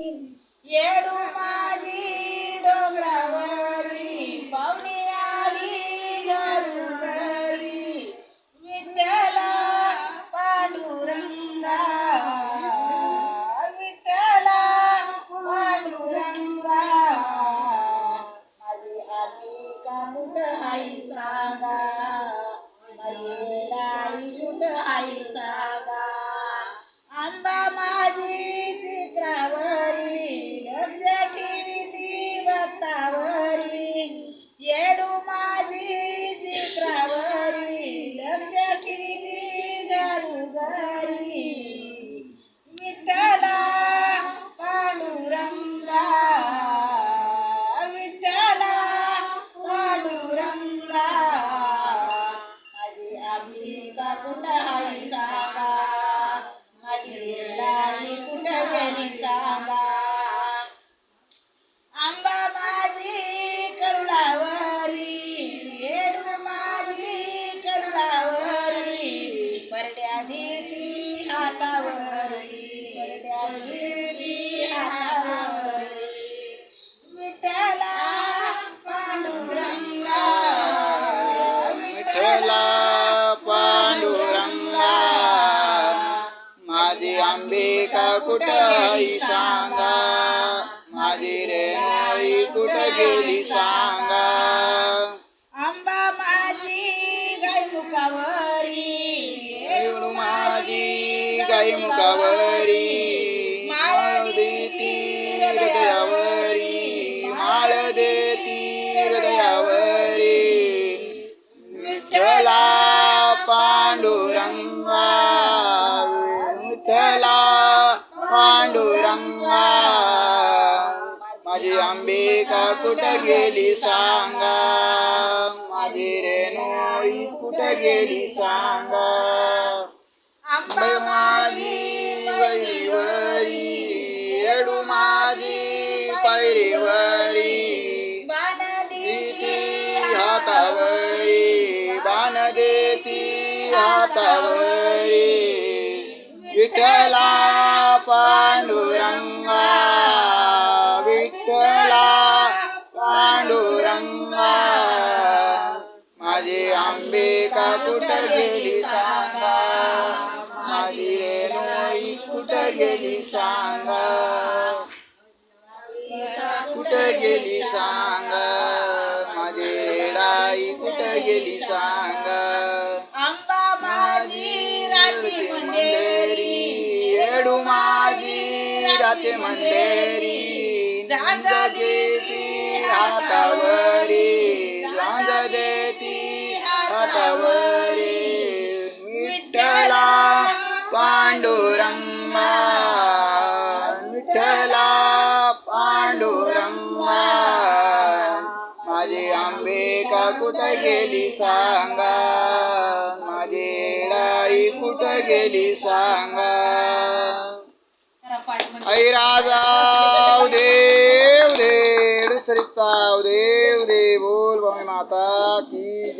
येडू माझी डोंगरावरी पाहुणी आली घरोघरी विठ्ठला पांडुरंगा विठ्ठला पांडुरंगा. माझी आम्ही का कुठं आई सांगा घरोघरी विठ्ठला पांडुरंगा विठ्ठला पांडुरंगा. माझी अंबिका कुठं का कुठं सांगा? माझी रेणोई कुठं गेली सांगा? आंबा माझी गाई मुखावरी माझी गाई मुखावरी. पांडुरंगा माझी अंबिका कुठं गेली सांगा? माझी रेणोई कुठं गेली सांगा? अंबे माझी वैवरी एडू माझी पैरीवरी बाण हातावरी बाण देती हातावरी. विठ्ठला पांडुरंगा विठ्ठला पांडुरंगा. माझी अंबिका कुठं गेली सांगा? माझी रेणोई कुठं गेली सांगा? कुठं गेली सांगा? माझी रेडाई कुठं गेली सांगा? आंबा माझी राती जाते मंदेरी झांज देती हातावरी झांज देती हातावरी विठ्ठला पांडुरंगा विठ्ठला पांडुरंगा. माझी आंबेका कुठं गेली सांगा? माझी डाई कुठं गेली सांगा? ऐ राजा देव रे दुसरीचा देव रे बोल भवानी माता की